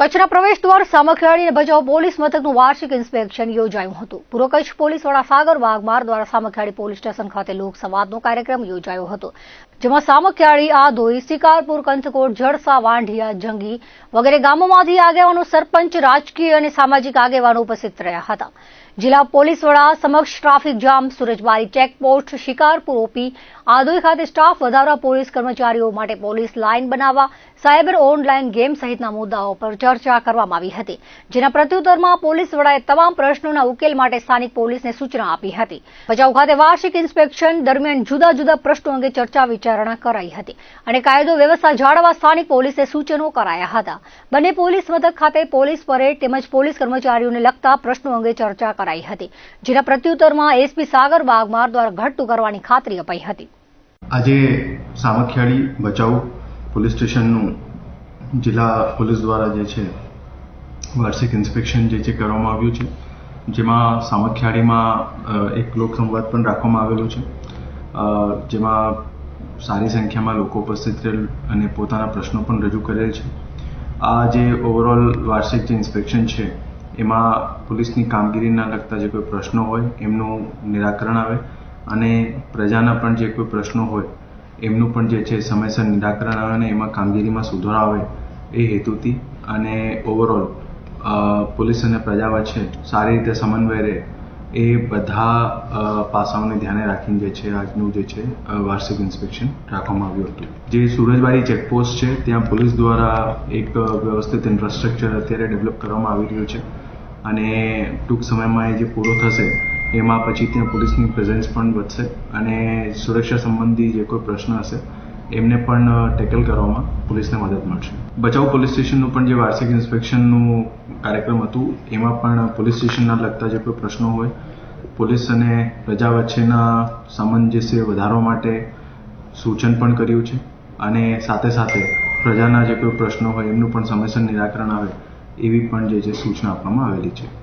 કચ્છના પ્રવેશ દ્વાર સામખિયાળી અને ભચાઉ પોલીસ મથકનું વાર્ષિક ઇન્સ્પેક્શન યોજાયું હતું. પૂર્વ કચ્છ પોલીસ વડા સાગર વાઘમાર દ્વારા સામખિયાળી પોલીસ સ્ટેશન ખાતે લોકસંવાદનો કાર્યક્રમ યોજાયો હતો. જેમાં સામખિયાળી આદોઈ શિકારપુર, કંથકોટ, જડસા, વાંઢિયા, જંગી વગેરે ગામોમાંથી આગેવાનો સરપંચ, રાજકીય અને સામાજિક આગેવાનો ઉપસ્થિત રહ્યા હતા. જિલ્લા પોલીસ વડા સમક્ષ traffic jam, Surajbari checkpost, Shikarpur OP, Adoi ખાતે સ્ટાફ વધારવા પોલીસ કર્મચારીઓ માટે પોલીસ લાઇન બનાવવા, સાયબર ઓનલાઇન ગેમ સહિતના મુદ્દાઓ પર ચર્ચા કરવામાં આવી હતી, જેના પ્રત્યુત્તરમાં પોલીસ વડાએ તમામ પ્રશ્નોના ઉકેલ માટે સ્થાનિક પોલીસને સૂચના આપી હતી. ભચાઉ ખાતે વાર્ષિક ઇન્સ્પેક્શન દરમિયાન જુદા જુદા પ્રશ્નો અંગે ચર્ચા વિચારણા કરાઈ હતી અને કાયદો વ્યવસ્થા જાળવવા સ્થાનિક પોલીસે સૂચનો કરાયા હતા. બંને પોલીસ મથક ખાતે પોલીસ પરેડ તેમજ પોલીસ કર્મચારીઓને લગતા પ્રશ્નો અંગે ચર્ચા કરાઈ હતી, જેના પ્રત્યુત્તરમાં એસપી સાગર વાઘમાર દ્વારા ઘટતું કરવાની ખાતરી અપાઈ હતી. આજે સામખિયાળી બચાવ પોલીસ સ્ટેશનનું જિલ્લા પોલીસ દ્વારા જે છે વાર્ષિક ઇન્સ્પેક્શન જે છે કરવામાં આવ્યું છે, જેમાં સામખિયાળીમાં એક એક લોકસંવાદ પણ રાખવામાં આવેલો છે. જેમાં સારી સંખ્યામાં લોકો ઉપસ્થિત રહેલ અને પોતાના પ્રશ્નો પણ રજૂ કરેલ છે. આ જે ઓવરઓલ વાર્ષિક જે ઇન્સ્પેક્શન છે, એમાં પોલીસની કામગીરીના લગતા જે કોઈ પ્રશ્નો હોય, એમનું નિરાકરણ આવે અને પ્રજાના પણ જે કોઈ પ્રશ્નો હોય, એમનું પણ જે છે સમયસર નિરાકરણ આવે અને એમાં કામગીરીમાં સુધારો આવે એ હેતુથી અને ઓવરઓલ પોલીસ અને પ્રજા વચ્ચે સારી રીતે સમન્વય રહે એ બધા પાસાઓને ધ્યાને રાખીને જે છે, આજનું જે છે વાર્ષિક ઇન્સ્પેક્શન રાખવામાં આવ્યું હતું. જે સુરજબારી ચેકપોસ્ટ છે, ત્યાં પોલીસ દ્વારા એક વ્યવસ્થિત ઇન્ફ્રાસ્ટ્રક્ચર અત્યારે ડેવલપ કરવામાં આવી રહ્યું છે. અને ટૂંક સમયમાં એ જે પૂરો થશે, એમાં પછી ત્યાં પોલીસની પ્રેઝન્સ પણ વધશે અને સુરક્ષા સંબંધી જે કોઈ પ્રશ્ન હશે, એમને પણ ટેકલ કરવામાં પોલીસને મદદ મળશે. બચાવ પોલીસ સ્ટેશનનું પણ જે વાર્ષિક ઇન્સ્પેક્શનનું કાર્યક્રમ હતું. એમાં પણ પોલીસ સ્ટેશનના લગતા જે કોઈ પ્રશ્નો હોય, પોલીસ અને પ્રજા વચ્ચેના સામંજસ્ય વધારવા માટે સૂચન પણ કર્યું છે. અને સાથે સાથે પ્રજાના જે કોઈ પ્રશ્નો હોય, એમનું પણ સમયસર નિરાકરણ આવે, એવી પણ જે છે સૂચના આપવામાં આવેલી છે.